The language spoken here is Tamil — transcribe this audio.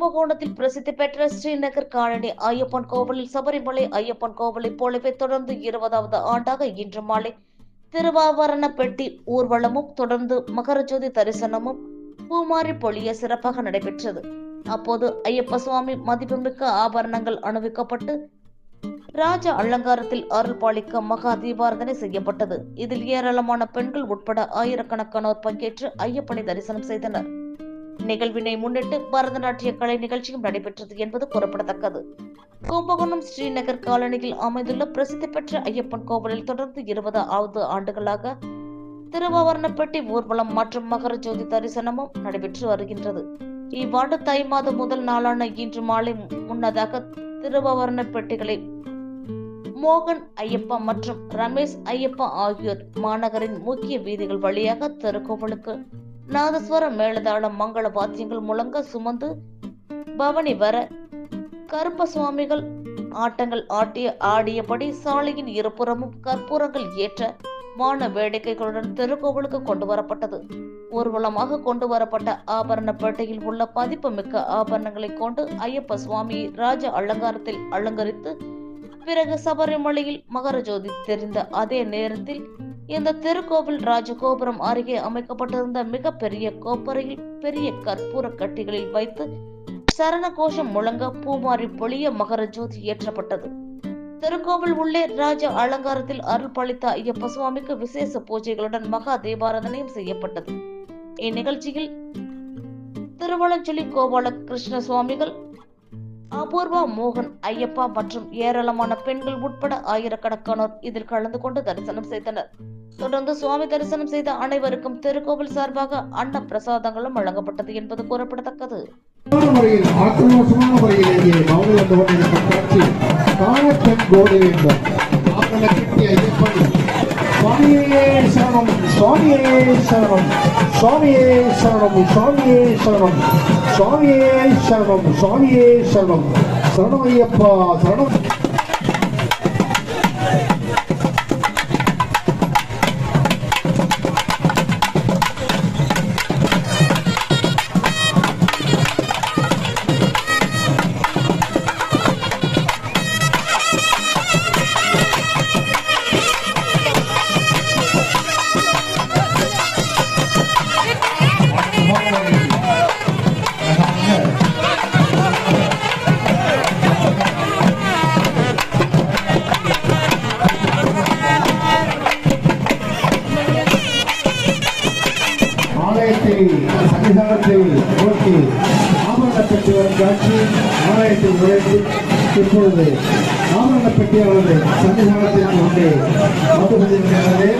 கும்பகோணத்தில் பிரசித்தி பெற்ற ஸ்ரீநகர் காலனி ஐயப்பன் கோவிலில் சபரிமலை ஐயப்பன் கோவிலை போலவே தொடர்ந்து இருபதாவது ஆண்டாக இன்று மாலை திருவாவரண பெட்டி ஊர்வலமும் தொடர்ந்து மகரஜோதி தரிசனமும் பூமாரி பொழிய சிறப்பாக நடைபெற்றது. அப்போது ஐயப்ப சுவாமி மதிப்புமிக்க ஆபரணங்கள் அணிவிக்கப்பட்டு ராஜ அலங்காரத்தில் அருள் பாலிக்க மகா தீபாரதனை செய்யப்பட்டது. இதில் ஏராளமான பெண்கள் உட்பட ஆயிரக்கணக்கானோர் பங்கேற்று ஐயப்பனை தரிசனம் செய்தனர். நிகழ்வினை முன்னிட்டு பரதநாட்டிய கலை நிகழ்ச்சியும் நடைபெற்றது என்பது குறிப்பிடத்தக்கது. கும்பகோணம் ஸ்ரீநகர் காலனியில் அமைந்துள்ள பிரசித்தி பெற்ற ஐயப்பன் கோவிலில் தொடர்ந்து இருபது ஆவது ஆண்டுகளாக திருவாவரணப்பட்டி ஊர்வலம் மற்றும் மகர ஜோதி தரிசனமும் நடைபெற்று வருகின்றது. இவ்வாண்டு தை மாதம் முதல் நாளான இன்று மாலை முன்னதாக திருவாவரணப்பட்டிகளை மோகன் ஐயப்பா மற்றும் ரமேஷ் ஐயப்பா ஆகியோர் மாநகரின் முக்கிய வீதிகள் வழியாக திருக்கோவிலுக்கு நாதஸ்வர மேலதாளம் மங்கள வாத்தியங்கள் முழங்க சுமந்து பவனி வர கருப்ப சுவாமிகள் ஆட்டங்கள் ஆட்டிய ஆடியபடி சாலையின் இருபுறமும் கற்பூரங்கள் ஏற்ற வான வேடிக்கைகளுடன் திருக்கோவிலுக்கு கொண்டு வரப்பட்டது. ஊர்வலமாக கொண்டு வரப்பட்ட ஆபரண பேட்டையில் உள்ள பதிப்பு மிக்க ஆபரணங்களை கொண்டு ஐயப்ப சுவாமியை ராஜ அலங்காரத்தில் அலங்கரித்து பிறகு சபரிமலையில் மகரஜோதி தெரிந்த அதே நேரத்தில் இந்த திருக்கோவில் ராஜகோபுரம் அருகே அமைக்கப்பட்டிருந்த மிகப்பெரிய கோப்பரையில் பெரிய கற்பூர கட்டிகளில் வைத்து சரண கோஷம் முழங்க பூமாரி பொழிய மகர ஜோதி ஏற்றப்பட்டது. திருக்கோவில் உள்ளே ராஜ அலங்காரத்தில் அருள் பாலித்த ஐயப்ப சுவாமிக்கு விசேஷ பூஜைகளுடன் மகா தீபாராதனையும் செய்யப்பட்டது. இந்நிகழ்ச்சியில் திருவளஞ்சொலி கோபால கிருஷ்ண சுவாமிகள் அபூர்வா மோகன் ஐயப்பா மற்றும் ஏராளமான பெண்கள் உட்பட ஆயிரக்கணக்கானோர் இதில் கலந்து கொண்டு தரிசனம் செய்தனர். தொடர்ந்து சுவாமி தரிசனம் செய்த அனைவருக்கும் திருக்கோவில் சார்பாக அன்ன பிரசாதங்களும் வழங்கப்பட்டது என்பது குறிப்பிடத்தக்கது. வேண்டும். ஐயப்பன் சுவாமியே சரணம். சுவாமியே சரணம் சுவாமியே சரணம். சுவாமியே சரணம் சுவாமியே சரணம். சரணம் ஐயப்பா சரணம். அதிகாரத்தை நோக்கி ஆபரணப்பட்டி வரும் காட்சி ஆலயத்தில் நுழைந்து இப்பொழுது ஆபரணப்பட்டி அவரது சன்னிதானத்திற்கு வந்து வந்து